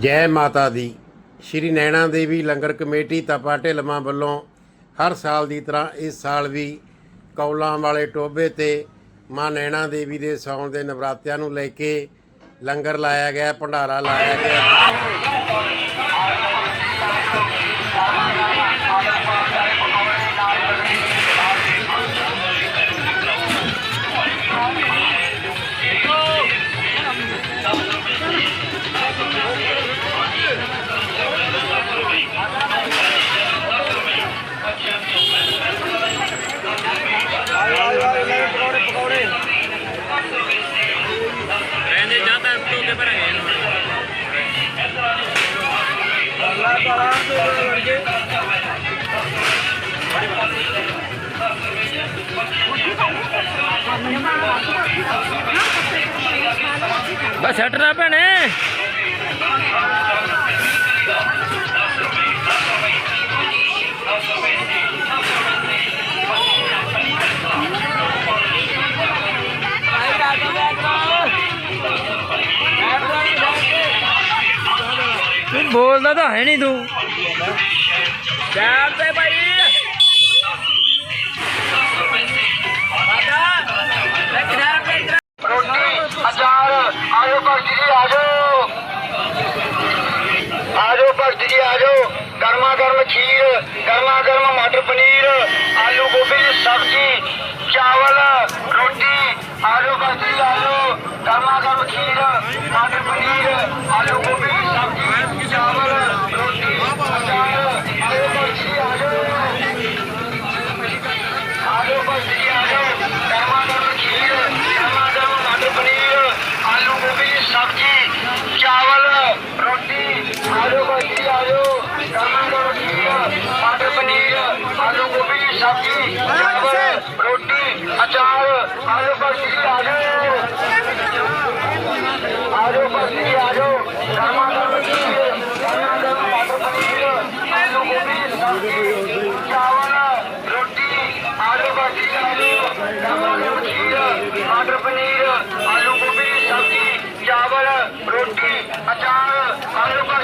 ਜੈ ਮਾਤਾ ਦੀ। ਸ਼੍ਰੀ ਨੈਣਾ ਦੇਵੀ ਲੰਗਰ ਕਮੇਟੀ ਤਪਾ ਢਿਲਮਾ ਵੱਲੋਂ ਹਰ ਸਾਲ ਦੀ ਤਰ੍ਹਾਂ ਇਸ ਸਾਲ ਵੀ ਕੌਲਾਂ ਵਾਲੇ ਟੋਬੇ ਤੇ ਮਾਂ ਨੈਣਾ ਦੇਵੀ ਦੇ ਸੌਣ ਦੇ ਨਵਰਾਤਿਆਂ ਨੂੰ ਲੈ ਕੇ ਲੰਗਰ ਲਾਇਆ ਗਿਆ, ਭੰਡਾਰਾ ਲਾਇਆ ਗਿਆ। ਬਸ ਹਟ ਨਾ ਭੈਣੇ। ਤੂੰ ਬੋਲਦਾ ਤਾਂ ਹੈ ਨਹੀਂ ਤੂੰ। ਸਾਈਡ ਤੇ ਭਾਈ। ਭਗਤ ਜੀ ਆ ਜਾਓ। ਗਰਮਾ ਗਰਮ ਖੀਰ, ਗਰਮਾ ਗਰਮ ਮਟਰ ਪਨੀਰ, ਆਲੂ ਗੋਭੀ ਦੀ ਸਬਜ਼ੀ, ਚਾਵਲ, ਰੋਟੀ ਆਜੋ ਭਗਤ ਜੀ ਆਜੋ ਗਰਮਾ ਗਰਮ ਖੀਰ, ਮਟਰ ਪਨੀਰ, ਆਲੂ ਗੋਭੀ ਦੀ ਸਬਜ਼ੀ ਚਾਵਲ ਰੋਟੀ ਅਚਾਰ ਆਜੋ ਭਗਤ ਜੀ ਆਜੋ ਆਲੂ ਭਗਤੀ ਆਲੂ ਗਰਮਾ ਗਰਮ ਖੀਰ ਗਰਮਾ ਗਰਮ ਮਟਰ ਪਨੀਰ ਆਲੂ ਗੋਭੀ ਦੀ ਸਬਜ਼ੀ ਚਾਵਲ ਰੋਟੀ ਆਲੂ ਭਗਤੀ ਆਲੂ ਗਰਮਾ ਗਰਮ ਖੀਰ ਮਟਰ ਪਨੀਰ ਆਲੂ ਗੋਭੀ ਦੀ ਚਾਵਲ ਰੋਟੀ ਅਚਾਰ ਆਲੂ ਭਗਤੀ ਆਲੂ ਆਲੂ ਆਲੂ ਗਰਮਾ ਗਰਮ ਖੀਰ ਗਰਮਾ ਗਰਮ ਮਟਰ ਪਨੀਰ ਆਲੂ ਗੋਭੀ ਸਬਜ਼ੀ ਚਾਵਲ ਰੋਟੀ ਆਲੂ ਭਾਜੀ ਆਲੂ ਟਮਾਟਰ ਖੀਰ ਮਟਰ ਪਨੀਰ ਆਲੂ ਗੋਭੀ ਸਬਜ਼ੀ ਚਾਵਲ ਰੋਟੀ ਅਚਾਰ ਆਲੂ ਭਾਜੀ